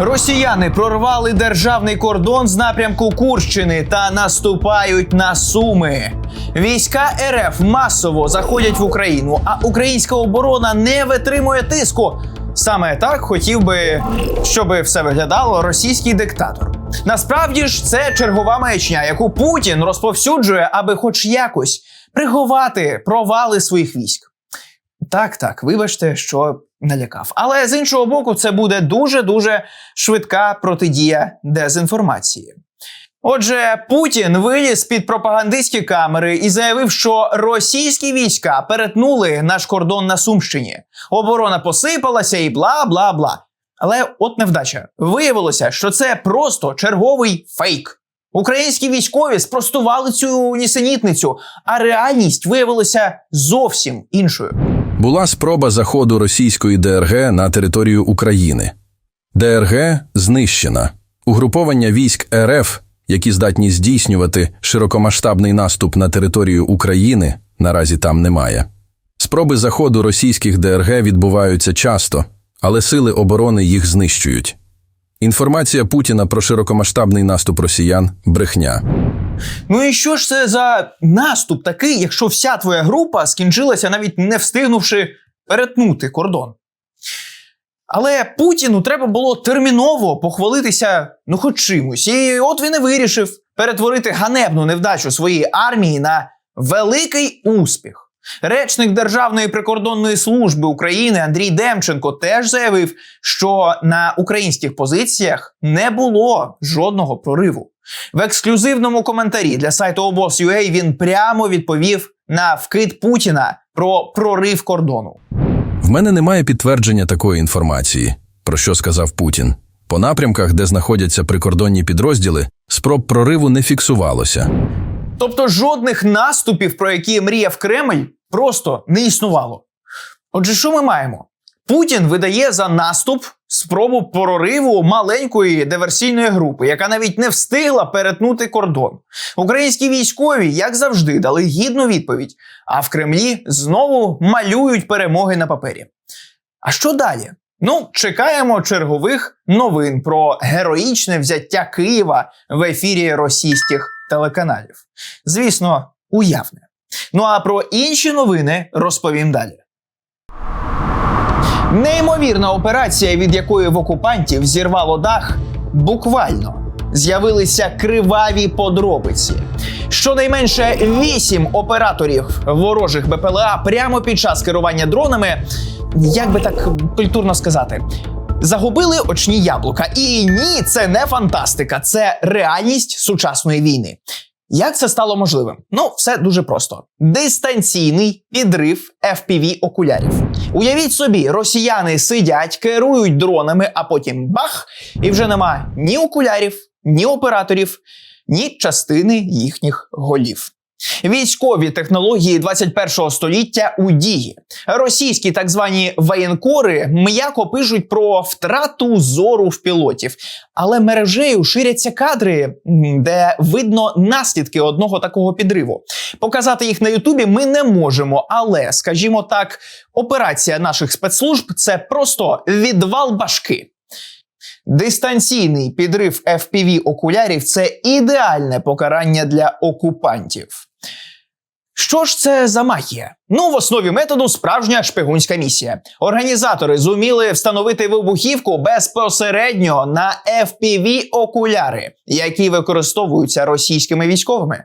Росіяни прорвали державний кордон з напрямку Курщини та наступають на Суми. Війська РФ масово заходять в Україну, а українська оборона не витримує тиску. Саме так хотів би, щоб все виглядало російський диктатор. Насправді ж це чергова маячня, яку Путін розповсюджує, аби хоч якось приховати провали своїх військ. Так, так, вибачте, що налякав. Але з іншого боку, це буде дуже дуже швидка протидія дезінформації. Отже, Путін виліз під пропагандистські камери і заявив, що російські війська перетнули наш кордон на Сумщині. Оборона посипалася і бла бла бла. Але от невдача. Виявилося, що це просто черговий фейк. Українські військові спростували цю нісенітницю, а реальність виявилася зовсім іншою. Була спроба заходу російської ДРГ на територію України. ДРГ знищена. Угруповання військ РФ, які здатні здійснювати широкомасштабний наступ на територію України, наразі там немає. Спроби заходу російських ДРГ відбуваються часто, але сили оборони їх знищують. Інформація Путіна про широкомасштабний наступ росіян брехня. Ну і що ж це за наступ такий, якщо вся твоя група скінчилася навіть не встигнувши перетнути кордон? Але Путіну треба було терміново похвалитися ну хоч чимось. І от він і вирішив перетворити ганебну невдачу своєї армії на великий успіх. Речник Державної прикордонної служби України Андрій Демченко теж заявив, що на українських позиціях не було жодного прориву. В ексклюзивному коментарі для сайту обоз.ua він прямо відповів на вкид Путіна про прорив кордону. В мене немає підтвердження такої інформації, про що сказав Путін. По напрямках, де знаходяться прикордонні підрозділи, спроб прориву не фіксувалося. Тобто жодних наступів, про які мріяв Кремль, просто не існувало. Отже, що ми маємо? Путін видає за наступ спробу прориву маленької диверсійної групи, яка навіть не встигла перетнути кордон. Українські військові, як завжди, дали гідну відповідь, а в Кремлі знову малюють перемоги на папері. А що далі? Ну, чекаємо чергових новин про героїчне взяття Києва в ефірі російських телеканалів. Звісно, уявне. Ну а про інші новини розповім далі. Неймовірна операція, від якої в окупантів зірвало дах, буквально з'явилися криваві подробиці. Щонайменше вісім операторів ворожих БПЛА прямо під час керування дронами, як би так культурно сказати, загубили очні яблука. І ні, це не фантастика, це реальність сучасної війни. Як це стало можливим? Ну, все дуже просто: дистанційний підрив fpv окулярів. Уявіть собі, росіяни сидять, керують дронами, а потім бах, і вже нема ні окулярів, ні операторів, ні частини їхніх голів. Військові технології 21 століття у дії. Російські так звані воєнкори м'яко пишуть про втрату зору в пілотів, але мережею ширяться кадри, де видно наслідки одного такого підриву. Показати їх на Ютубі ми не можемо, але, скажімо так, операція наших спецслужб це просто відвал башки. Дистанційний підрив fpv окулярів це ідеальне покарання для окупантів. Що ж це за магія? Ну, в основі методу справжня шпигунська місія. Організатори зуміли встановити вибухівку безпосередньо на fpv окуляри, які використовуються російськими військовими.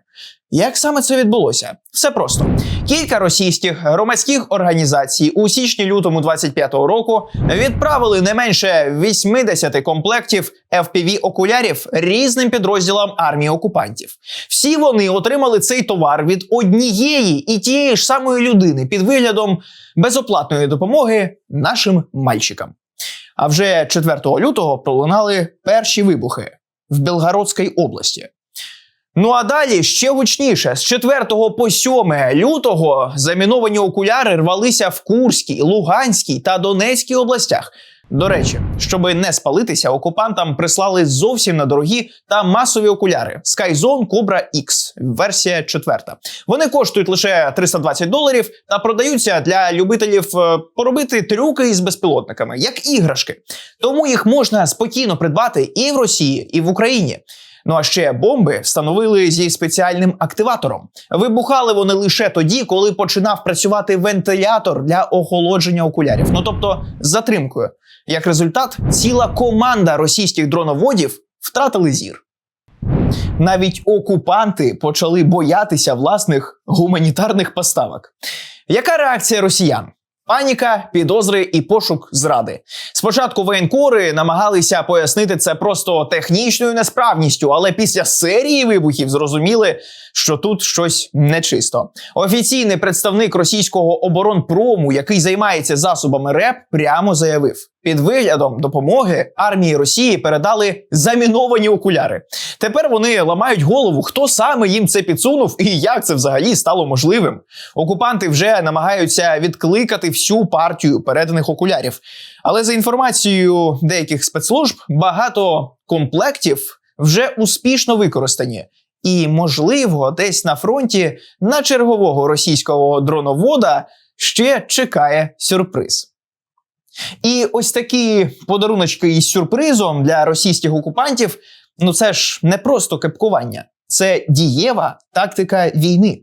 Як саме це відбулося? Все просто. Кілька російських громадських організацій у січні-лютому 25-го року відправили не менше 80 комплектів fpv окулярів різним підрозділам армії окупантів. Всі вони отримали цей товар від однієї і тієї ж самої людини під виглядом безоплатної допомоги нашим мальчикам. А вже 4 лютого пролунали перші вибухи в Белгородській області. Ну а далі ще гучніше. З 4 по 7 лютого заміновані окуляри рвалися в Курській, Луганській та Донецькій областях. До речі, щоби не спалитися, окупантам прислали зовсім недорогі та масові окуляри Skyzone Cobra X, версія четверта. Вони коштують лише 320 доларів та продаються для любителів е, поробити трюки із безпілотниками, як іграшки. Тому їх можна спокійно придбати і в Росії, і в Україні. Ну а ще бомби встановили зі спеціальним активатором. Вибухали вони лише тоді, коли починав працювати вентилятор для охолодження окулярів. Ну тобто з затримкою. Як результат, ціла команда російських дроноводів втратили зір. Навіть окупанти почали боятися власних гуманітарних поставок. Яка реакція росіян? Паніка, підозри і пошук зради. Спочатку воєнкори намагалися пояснити це просто технічною несправністю, але після серії вибухів зрозуміли, що тут щось нечисто. Офіційний представник російського оборонпрому, який займається засобами РЕП, прямо заявив: під виглядом допомоги армії Росії передали заміновані окуляри. Тепер вони ламають голову, хто саме їм це підсунув і як це взагалі стало можливим. Окупанти вже намагаються відкликати всю партію переданих окулярів. Але за інформацією деяких спецслужб, багато комплектів вже успішно використані. І, можливо, десь на фронті на чергового російського дроновода ще чекає сюрприз. І ось такі подаруночки із сюрпризом для російських окупантів ну це ж не просто кепкування, це дієва тактика війни.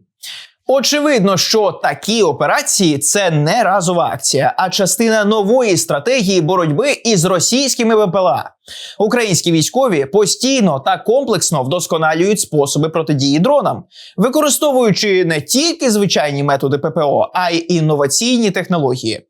Очевидно, що такі операції це не разова акція, а частина нової стратегії боротьби із російськими ВПЛА. Українські військові постійно та комплексно вдосконалюють способи протидії дронам, використовуючи не тільки звичайні методи ППО, а й інноваційні технології.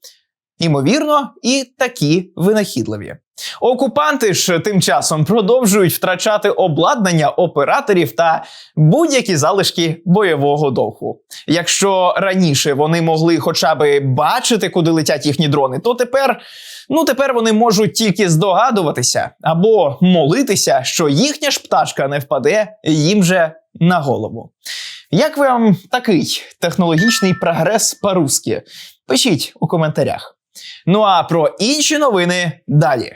Імовірно, і такі винахідливі. Окупанти ж тим часом продовжують втрачати обладнання операторів та будь-які залишки бойового духу. Якщо раніше вони могли хоча б бачити, куди летять їхні дрони, то тепер, ну тепер вони можуть тільки здогадуватися або молитися, що їхня ж пташка не впаде їм же на голову. Як вам такий технологічний прогрес по-русски? Пишіть у коментарях. Ну а про інші новини далі.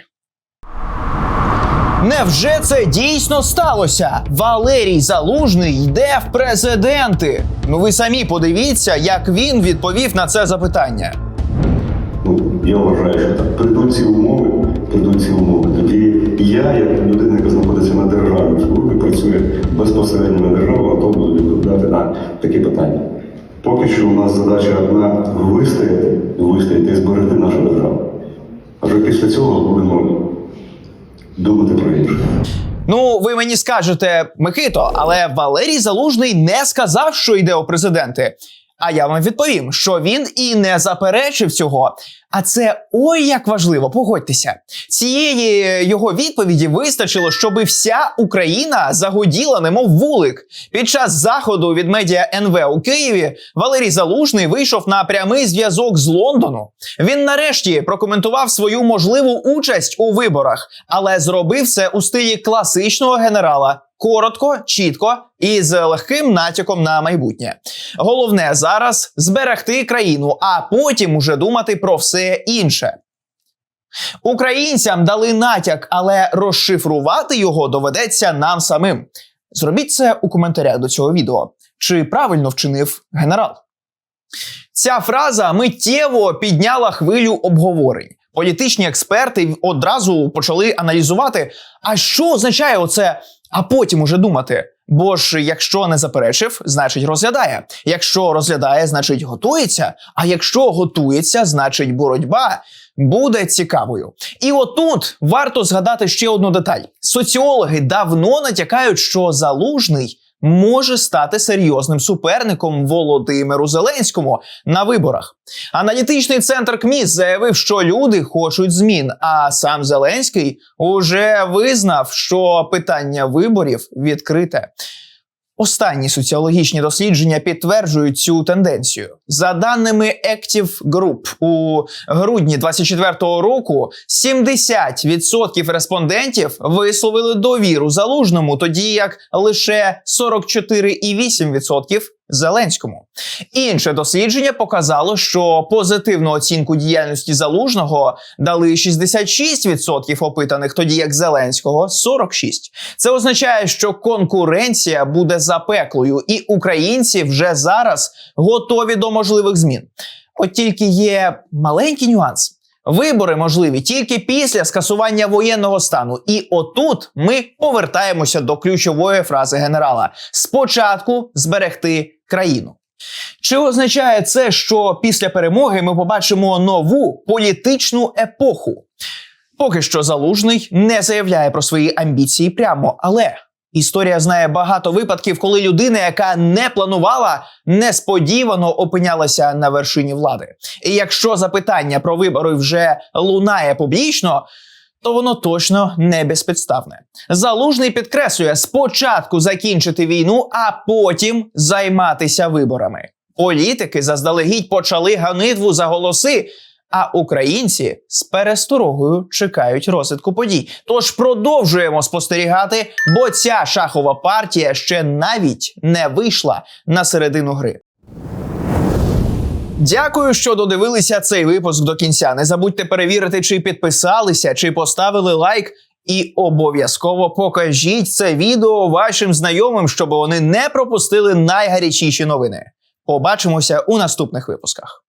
Невже це дійсно сталося? Валерій Залужний йде в президенти. Ну ви самі подивіться, як він відповів на це запитання. Ну, я вважаю, що так прийдуть ці умови, прийдуть ці умови. Тоді я, як людина, яка знаходиться на державній службі, працює безпосередньо на державу, буду відповідати на такі питання. Поки що у нас задача одна вистояти, вистояти і зберегти нашу державу. А вже після цього будемо думати про інше. Ну, ви мені скажете, Микито, але Валерій Залужний не сказав, що йде у президенти. А я вам відповім, що він і не заперечив цього. А це ой як важливо, погодьтеся. Цієї його відповіді вистачило, щоби вся Україна загуділа, немов вулик. Під час заходу від медіа НВ у Києві Валерій Залужний вийшов на прямий зв'язок з Лондону. Він нарешті прокоментував свою можливу участь у виборах, але зробив це у стилі класичного генерала. Коротко, чітко і з легким натяком на майбутнє. Головне зараз зберегти країну, а потім уже думати про все інше. Українцям дали натяк, але розшифрувати його доведеться нам самим. Зробіть це у коментарях до цього відео. Чи правильно вчинив генерал? Ця фраза миттєво підняла хвилю обговорень. Політичні експерти одразу почали аналізувати, а що означає оце, а потім уже думати. Бо ж, якщо не заперечив, значить розглядає. Якщо розглядає, значить готується. А якщо готується, значить боротьба буде цікавою. І отут варто згадати ще одну деталь: соціологи давно натякають, що залужний може стати серйозним суперником Володимиру Зеленському на виборах. Аналітичний центр КМІС заявив, що люди хочуть змін. А сам Зеленський уже визнав, що питання виборів відкрите. Останні соціологічні дослідження підтверджують цю тенденцію. За даними Active Group, у грудні 24-го року 70% респондентів висловили довіру залужному, тоді як лише 44,8% Зеленському. Інше дослідження показало, що позитивну оцінку діяльності залужного дали 66% опитаних, тоді як Зеленського 46%. Це означає, що конкуренція буде запеклою, і українці вже зараз готові до можливих змін. От тільки є маленький нюанс. Вибори можливі тільки після скасування воєнного стану. І отут ми повертаємося до ключової фрази генерала: спочатку зберегти країну. Чи означає це, що після перемоги ми побачимо нову політичну епоху? Поки що залужний не заявляє про свої амбіції прямо, але історія знає багато випадків, коли людина, яка не планувала, несподівано опинялася на вершині влади. І якщо запитання про вибори вже лунає публічно. То воно точно не безпідставне. Залужний підкреслює спочатку закінчити війну, а потім займатися виборами. Політики заздалегідь почали ганитву за голоси, а українці з пересторогою чекають розвитку подій. Тож продовжуємо спостерігати, бо ця шахова партія ще навіть не вийшла на середину гри. Дякую, що додивилися цей випуск до кінця. Не забудьте перевірити, чи підписалися, чи поставили лайк. І обов'язково покажіть це відео вашим знайомим, щоб вони не пропустили найгарячіші новини. Побачимося у наступних випусках.